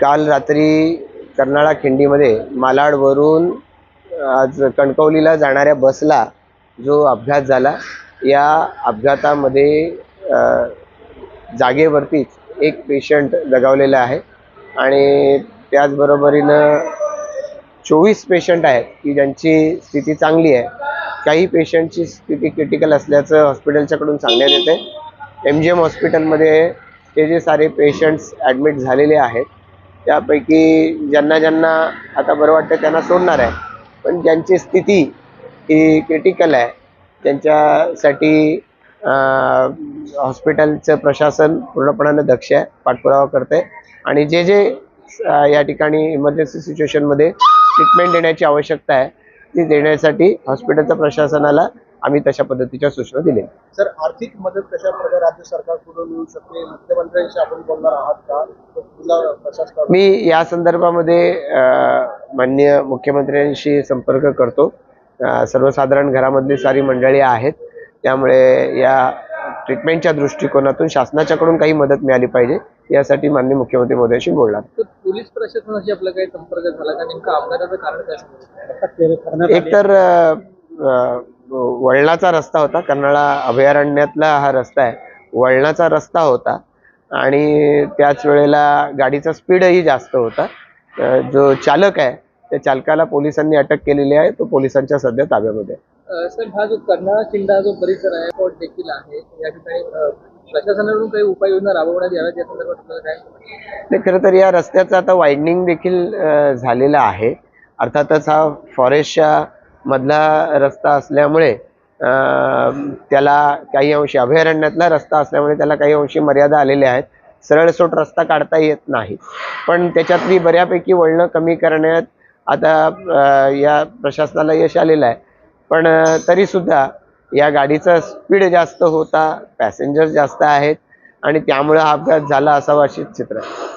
काल रात्री कर्नाळा खिंडीमध्ये मालाडवरून आज कणकवलीला जाणाऱ्या बसला जो अपघात झाला या अपघातामध्ये जागेवरतीच एक पेशंट दगावलेला आहे आणि त्याचबरोबरीनं चोवीस पेशंट आहेत की ज्यांची स्थिती चांगली आहे. काही पेशंटची स्थिती क्रिटिकल असल्याचं हॉस्पिटलच्याकडून सांगण्यात येते एम जी एम हॉस्पिटलमध्ये ते जे सारे पेशंट्स ॲडमिट झालेले आहेत त्यापैकी ज्यांना ज्यांना आता बरं वाटतं त्यांना सोडणार आहे. पण ज्यांची स्थिती ही क्रिटिकल आहे त्यांच्यासाठी हॉस्पिटलचं प्रशासन पूर्णपणानं दक्ष आहे पाठपुरावा करते आणि जे जे या ठिकाणी इमर्जन्सी सिच्युएशनमध्ये ट्रीटमेंट देण्याची आवश्यकता आहे ती देण्यासाठी हॉस्पिटलच्या प्रशासनाला आम्ही तशा पद्धतीच्या सूचना दिल्या सर आर्थिक मदत कशा प्रकारे राज्य सरकारकडून मिळू शकते? मुख्यमंत्र्यांशी आपण बोलणार आहात का? मी या संदर्भामध्ये अ, माननीय मुख्यमंत्र्यांशी संपर्क करतो. सर्वसाधारण घरामधली सारी मंडळी आहेत. त्यामुळे या ट्रीटमेंटच्या दृष्टिकोनातून शासनाच्याकडून काही मदत मिळाली पाहिजे यासाठी माननीय मुख्यमंत्री मोदयांशी बोलणार. तर पोलीस प्रशासनाशी आपला काही संपर्क झाला का? नेमका अपघाताचं कारण काय एकतर वळणाचा रस्ता होता. कर्नाळा अभयारण्यातला हा रस्ता आहे. वळणाचा रस्ता होता आणि त्याच वेळेला गाडीचा स्पीडही जास्त होता. अ, जो चालक आहे त्या चालकाला पोलिसांनी अटक केलेली आहे तो पोलिसांच्या सध्या ताब्यामध्ये सर हा जो कर्नाळा किल्ला जो परिसर आहे तो देखील आहे. या ठिकाणी प्रशासनाकडून काही उपाययोजना राबवण्यात याव्यात या संदर्भात काय नाही खरं तर या रस्त्याचं आता वायडनिंग देखील झालेलं आहे. अर्थातच हा फॉरेस्टच्या मधला रस्ता असल्यामुळे त्याला काही अंशी अभयारण्यातला रस्ता असल्यामुळे त्याला काही अंशी मर्यादा आलेल्या आहेत. सरळसोट रस्ता काढता येत नाही. पण त्याच्यातली बऱ्यापैकी वळणं कमी करण्यात आता या प्रशासनाला यश आलेलं आहे. पण तरीसुद्धा या गाडीचा स्पीड जास्त होता पॅसेंजर जास्त आहेत आणि त्यामुळे हा अपघात झाला असावा अशीच चित्र आहे.